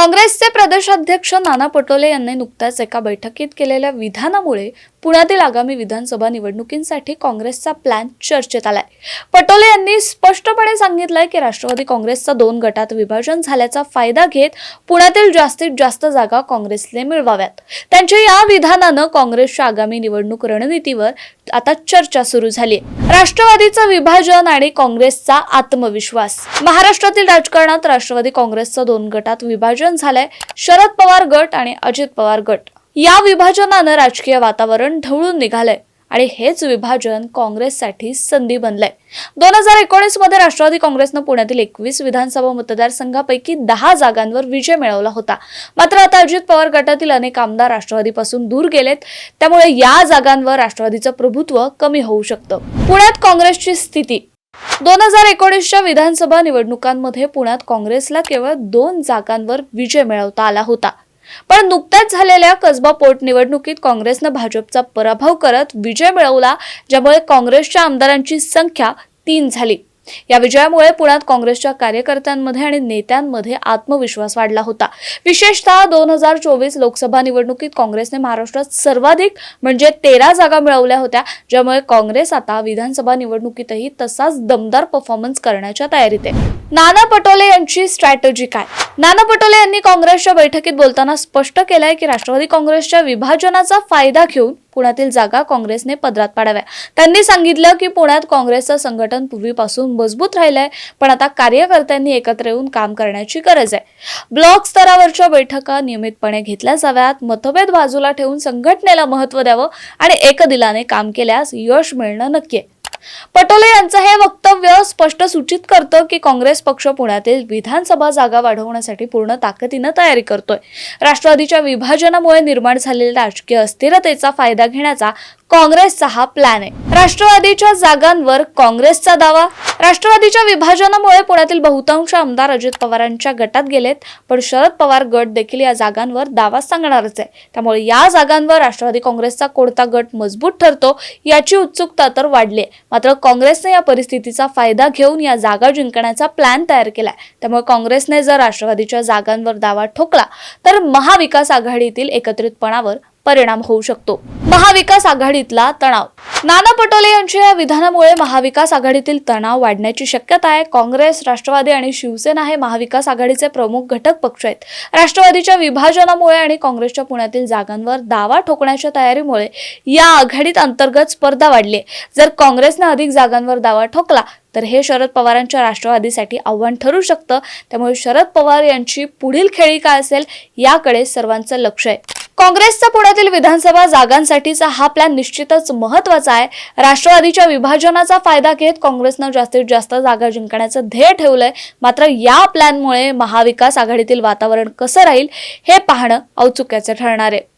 काँग्रेसचे प्रदेशाध्यक्ष नाना पटोले यांनी नुकत्याच एका बैठकीत केलेल्या विधानामुळे पुण्यातील आगामी विधानसभा निवडणुकींसाठी काँग्रेसचा प्लॅन चर्चेत आलाय. पटोले यांनी स्पष्टपणे सांगितलंय की राष्ट्रवादी काँग्रेसचा दोन गटात विभाजन झाल्याचा फायदा घेत पुण्यातील जास्तीत जास्त जागा काँग्रेसने मिळवाव्यात. त्यांच्या या विधानानं काँग्रेसच्या आगामी निवडणूक रणनीतीवर आता चर्चा सुरू झाली राष्ट्रवादीचं विभाजन आणि काँग्रेसचा आत्मविश्वास. महाराष्ट्रातील राजकारणात राष्ट्रवादी काँग्रेसचं दोन गटात विभाजन झालंय. शरद पवार गट आणि अजित पवार गट. या विभाजनानं राजकीय वातावरण ढवळून निघालंय आणि हेच विभाजन काँग्रेससाठी संधी बनलंय. दोन हजार एकोणीसमध्ये राष्ट्रवादी काँग्रेसनं पुण्यातील एकवीस विधानसभा मतदारसंघापैकी दहा जागांवर विजय मिळवला होता. मात्र आता अजित पवार गटातील अनेक आमदार राष्ट्रवादीपासून दूर गेलेत. त्यामुळे या जागांवर राष्ट्रवादीचं प्रभुत्व कमी होऊ शकतं. पुण्यात काँग्रेसची स्थिती. दोन हजार एकोणीसच्या विधानसभा निवडणुकांमध्ये पुण्यात काँग्रेसला केवळ दोन जागांवर विजय मिळवता आला होता. पण नुकत्याच झालेल्या कसबा पोटनिवडणुकीत काँग्रेसनं भाजपचा पराभव करत विजय मिळवला ज्यामुळे काँग्रेसच्या आमदारांची संख्या तीन झाली. या विजयामुळे पुण्यात काँग्रेसच्या कार्यकर्त्यांमध्ये आणि नेत्यांमध्ये आत्मविश्वास वाढला होता. विशेषतः दोन हजार चोवीस लोकसभा निवडणुकीत काँग्रेसने महाराष्ट्रात सर्वाधिक म्हणजे तेरा जागा मिळवल्या होत्या. ज्यामुळे काँग्रेस आता विधानसभा निवडणुकीतही तसाच दमदार परफॉर्मन्स करण्याच्या तयारीत आहे. नाना पटोले यांची स्ट्रॅटेजी काय? नाना पटोले यांनी काँग्रेसच्या बैठकीत बोलताना स्पष्ट केलंय की राष्ट्रवादी काँग्रेसच्या विभाजनाचा फायदा घेऊन पुण्यातील जागा काँग्रेसने पदरात पाडाव्या. त्यांनी सांगितलं की पुण्यात काँग्रेसचं संघटन पूर्वीपासून मजबूत राहिलंय पण आता कार्यकर्त्यांनी एकत्र येऊन काम करण्याची गरज आहे. ब्लॉक स्तरावरच्या बैठका नियमितपणे घेतल्या जाव्यात मतभेद बाजूला ठेवून संघटनेला महत्त्व द्यावं आणि एकदिलाने काम केल्यास यश मिळणं नक्की आहे. पटोले यांचं हे वक्तव्य स्पष्ट सूचित करतं की काँग्रेस पक्ष पुण्यातील विधानसभा जागा वाढवण्यासाठी पूर्ण ताकदीनं तयारी करतोय. राष्ट्रवादीच्या विभाजनामुळे निर्माण झालेल्या राजकीय अस्थिरतेचा फायदा घेण्याचा काँग्रेसचा हा प्लॅन आहे. राष्ट्रवादीच्या जागांवर काँग्रेसचा दावा. राष्ट्रवादीच्या विभाजनामुळे पुण्यातील बहुतांश आमदार अजित पवारांच्या गटात गेलेत पण शरद पवार गट देखील या जागांवर दावा सांगणारच आहे. त्यामुळे या जागांवर राष्ट्रवादी काँग्रेसचा कोणता गट मजबूत ठरतो याची उत्सुकता तर वाढली आहे मात्र काँग्रेसने या परिस्थितीचा फायदा घेऊन या जागा जिंकण्याचा प्लॅन तयार केलाय. त्यामुळे काँग्रेसने जर राष्ट्रवादीच्या जागांवर दावा ठोकला तर महाविकास आघाडीतील एकत्रितपणावर परिणाम होऊ शकतो. महाविकास आघाडीतला तणाव. नाना पटोले यांच्या या विधानामुळे महाविकास आघाडीतील तणाव वाढण्याची शक्यता आहे. काँग्रेस राष्ट्रवादी आणि शिवसेना हे महाविकास आघाडीचे प्रमुख घटक पक्ष आहेत. राष्ट्रवादीच्या विभाजनामुळे आणि काँग्रेसच्या पुण्यातील जागांवर दावा ठोकण्याच्या तयारीमुळे या आघाडीत अंतर्गत स्पर्धा वाढली जर काँग्रेसने अधिक जागांवर दावा ठोकला तर हे शरद पवारांच्या राष्ट्रवादीसाठी आव्हान ठरू शकतं. त्यामुळे शरद पवार यांची पुढील खेळी काय असेल याकडे सर्वांचं लक्ष आहे. काँग्रेसचा पुण्यातील विधानसभा जागांसाठीचा हा प्लॅन निश्चितच महत्त्वाचा आहे. राष्ट्रवादीच्या विभाजनाचा फायदा घेत काँग्रेसनं जास्तीत जास्त जागा जिंकण्याचं ध्येय ठेवलंय. मात्र या प्लॅनमुळे महाविकास आघाडीतील वातावरण कसं राहील हे पाहणं औत्सुक्याचं ठरणार आहे.